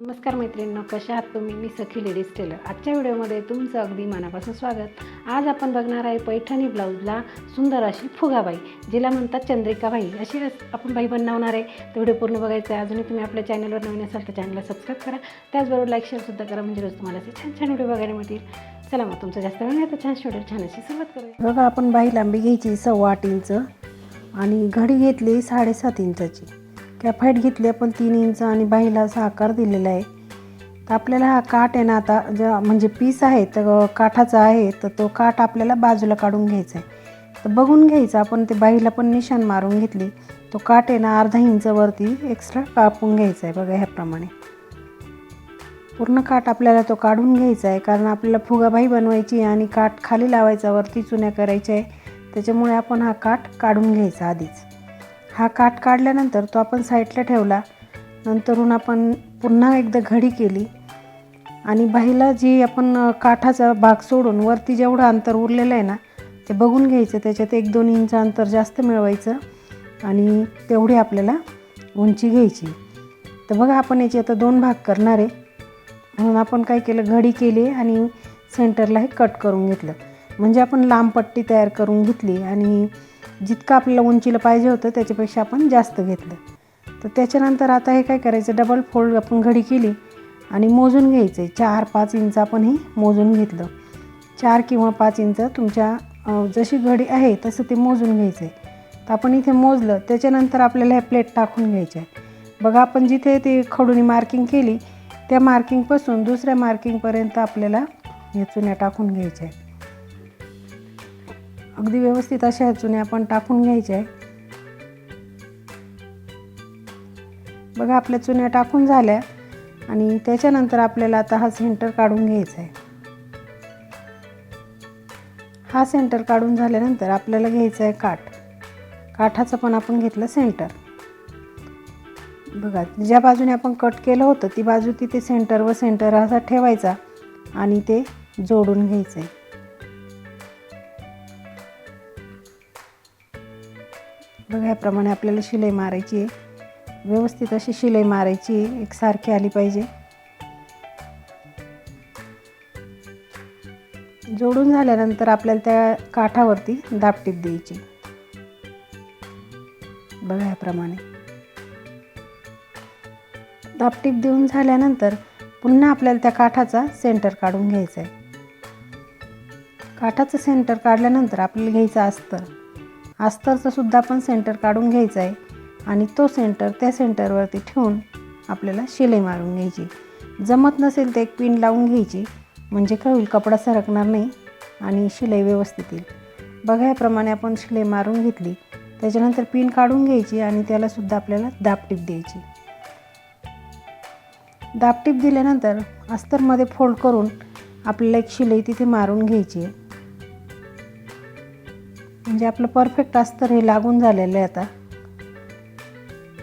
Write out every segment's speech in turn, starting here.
नमस्कार मैत्रिणींनो कशा आहात तुम्ही? मी सखी लेडीज टेलर. आजच्या व्हिडिओमध्ये तुमचं अगदी मनापासून स्वागत. आज आपण बघणार आहे पैठणी ब्लाऊजला सुंदर अशी फुगाबाई जिला म्हणतात चंद्रिकाबाई. अशी आपण बाई बनवणार आहे. तर व्हिडिओ पूर्ण बघायचा आहे. अजूनही तुम्ही आपल्या चॅनलवर नवीन असाल तर चॅनलला सबस्क्राईब करा. त्याचबरोबर लाईक शेअरसुद्धा करा. म्हणजे रोज तुम्हाला असे छान छान व्हिडिओ बघायला मिळतील. चला मग तुमचं जास्त वेळ नाही तर छान व्हिडिओ छान अशी सुरुवात करूया. बघा आपण बाई लांबी घ्यायची सव्वा आठ इंच आणि घडी घेतली साडेसात इंचाची. कॅफाईट घेतली आपण तीन इंच आणि बाईला असा आकार दिलेला आहे. तर आपल्याला हा काठ आहे ना आता ज्या म्हणजे पीस आहे तर काठाचा आहे तर तो काठ आपल्याला बाजूला काढून घ्यायचा आहे. तर बघून घ्यायचं आपण ते बाईला पण निशाण मारून घेतली. तो काठ आहे ना अर्धा इंचवरती एक्स्ट्रा कापून घ्यायचा आहे बघा ह्याप्रमाणे. पूर्ण काठ आपल्याला तो काढून घ्यायचा आहे कारण आपल्याला फुगाबाई बनवायची आहे आणि काठ खाली लावायचा वरती चुन्या करायच्या आहे. त्याच्यामुळे आपण हा काठ काढून घ्यायचा आधीच. हा काठ काढल्यानंतर तो आपण साईडला ठेवला. नंतरून आपण पुन्हा एकदा घडी केली. आणि बाईला जी आपण काठाचा भाग सोडून वरती जेवढं अंतर उरलेलं आहे ना ते बघून घ्यायचं. त्याच्यात एक दोन इंच अंतर जास्त मिळवायचं आणि तेवढी आपल्याला उंची घ्यायची. तर बघा आपण याचे आता दोन भाग करणार आहे. म्हणून आपण काय केलं घडी केली आणि सेंटरला हे कट करून घेतलं. म्हणजे आपण लांब पट्टी तयार करून घेतली आणि जितकं आपल्याला उंचीला पाहिजे होतं त्याच्यापेक्षा आपण जास्त घेतलं. तर त्याच्यानंतर आता हे काय करायचं? डबल फोल्ड आपण घडी केली आणि मोजून घ्यायचं आहे चार पाच इंच आपण हे मोजून घेतलं. चार किंवा पाच इंच तुमच्या जशी घडी आहे तसं ते मोजून घ्यायचं आहे तर आपण इथे मोजलं त्याच्यानंतर आपल्याला हे प्लेट टाकून घ्यायचे आहे बघा आपण जिथे ते खडूनी मार्किंग केली त्या मार्किंगपासून दुसऱ्या मार्किंगपर्यंत आपल्याला हे चुन्या टाकून घ्यायच्या आहे अगदी व्यवस्थित अशा ह्या चुन्या आपण टाकून घ्यायच्या आहे. बघा आपल्या चुन्या टाकून झाल्या आणि त्याच्यानंतर आपल्याला आता हा सेंटर काढून घ्यायचा आहे. हा सेंटर काढून झाल्यानंतर आपल्याला घ्यायचा आहे काठ. काठाचं पण आपण घेतलं सेंटर. बघा ज्या बाजूने आपण कट केलं होतं ती बाजू तिथे सेंटर व सेंटर असा ठेवायचा आणि ते जोडून घ्यायचं आहे. बघा याप्रमाणे आपल्याला शिलाई मारायची आहे. व्यवस्थित अशी शिलाई मारायची आहे. एकसारखी आली पाहिजे. जोडून झाल्यानंतर आपल्याला त्या काठावरती दापटीप द्यायची. बघा याप्रमाणे दापटीप देऊन झाल्यानंतर पुन्हा आपल्याला त्या काठाचा सेंटर काढून घ्यायचा आहे. काठाचं सेंटर काढल्यानंतर आपल्याला घ्यायचं अस्तर अस्तरचंसुद्धा आपण सेंटर काढून घ्यायचं आहे. आणि तो सेंटर त्या सेंटरवरती ठेवून आपल्याला शिलाई मारून घ्यायची. जमत नसेल तर एक पिन लावून घ्यायची. म्हणजे काय होईल कपडा सरकणार नाही आणि शिलाई व्यवस्थित येईल. बघा याप्रमाणे आपण शिलाई मारून घेतली. त्याच्यानंतर पिन काढून घ्यायची आणि त्यालासुद्धा आपल्याला दापटीप द्यायची. दापटीप दिल्यानंतर अस्तरमध्ये फोल्ड करून आपल्याला एक शिलाई तिथे मारून घ्यायची आहे. म्हणजे आपलं परफेक्ट अस्तर हे लागून झालेलं आहे आता.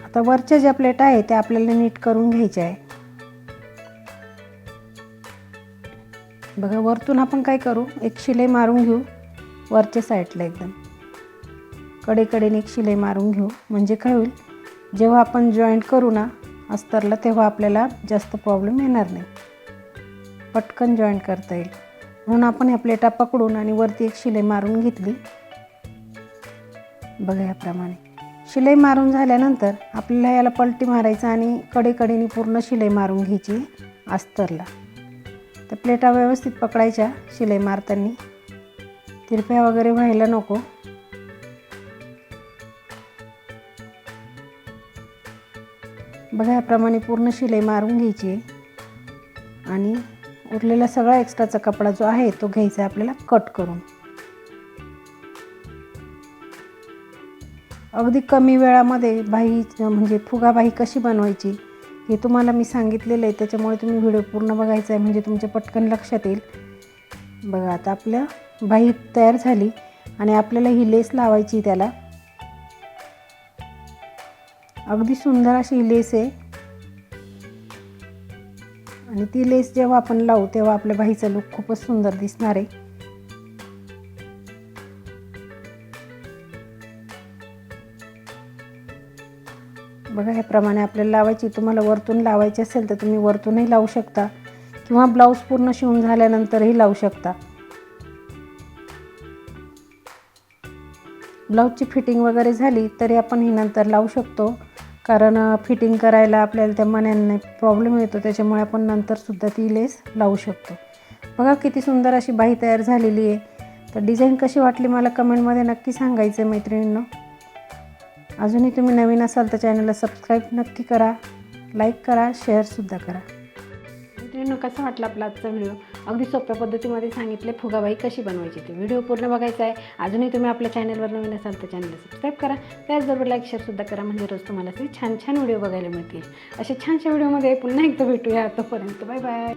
आता वरच्या ज्या प्लेट आहे त्या आपल्याला नीट करून घ्यायच्या आहे. बघा वरतून आपण काय करू? एक शिलाई मारून घेऊ वरच्या साईडला एकदम. कडेकडेने एक शिलाई मारून घेऊ. म्हणजे काय होईल? जेव्हा आपण जॉईंट करू ना अस्तरला तेव्हा आपल्याला जास्त प्रॉब्लेम येणार नाही. पटकन जॉईंट करता येईल. म्हणून आपण ह्या प्लेटा पकडून आणि वरती एक शिलाई मारून घेतली. बघा याप्रमाणे. शिलाई मारून झाल्यानंतर आपल्याला याला पलटी मारायचं आणि कडेकडेने पूर्ण शिलाई मारून घ्यायची अस्तरला. तर प्लेटा व्यवस्थित पकडायच्या शिलाई मारताना. तिरप्या वगैरे व्हायला नको. बघा याप्रमाणे पूर्ण शिलाई मारून घ्यायची. आणि उरलेला सगळा एक्स्ट्राचा कपडा जो आहे तो घ्यायचा आपल्याला कट करून. अगदी कमी वेळामध्ये भाई म्हणजे फुगाबाई कशी बनवायची हे तुम्हाला मी सांगितलेलं आहे. त्याच्यामुळे तुम्ही व्हिडिओ पूर्ण बघायचा आहे. म्हणजे तुमच्या पटकन लक्षात येईल. बघा आता आपल्या बाई तयार झाली आणि आपल्याला ही लेस लावायची त्याला. अगदी सुंदर अशी ही लेस आहे. आणि ती लेस जेव्हा आपण लावू तेव्हा आपल्या बाईचा लुक खूपच सुंदर दिसणार आहे. बघा ह्याप्रमाणे आपल्याला लावायची तुम्हाला वरतून लावायची असेल तर तुम्ही वरतूनही लावू शकता. किंवा ब्लाऊज पूर्ण शिवून झाल्यानंतरही लावू शकता. ब्लाऊजची फिटिंग वगैरे झाली तरी आपण ही नंतर लावू शकतो. कारण फिटिंग करायला आपल्याला त्या मण्यांना प्रॉब्लेम येतो त्याच्यामुळे आपण नंतरसुद्धा ती लेस लावू शकतो. बघा किती सुंदर अशी बाही तयार झालेली आहे. तर डिझाईन कशी वाटली मला कमेंटमध्ये नक्की सांगायचं मैत्रिणींना. अजूनही तुम्ही नवीन असाल तर चॅनलला सबस्क्राईब नक्की करा लाईक करा शेअरसुद्धा करा. मित्रांनो कसा वाटला आपला आजचा व्हिडिओ? अगदी सोप्या पद्धतीमध्ये सांगितले फुगाबाई कशी बनवायची ते? व्हिडिओ पूर्ण बघायचा आहे. अजूनही तुम्ही आपल्या चॅनलवर नवीन असाल तर चॅनलला सबस्क्राईब करा. त्याचबरोबर लाईक शेअरसुद्धा करा. म्हणजे रोज तुम्हाला असे छान छान व्हिडिओ बघायला मिळतील. अशा छानशा व्हिडिओमध्ये पुन्हा एकदा भेटूया. तोपर्यंत बाय बाय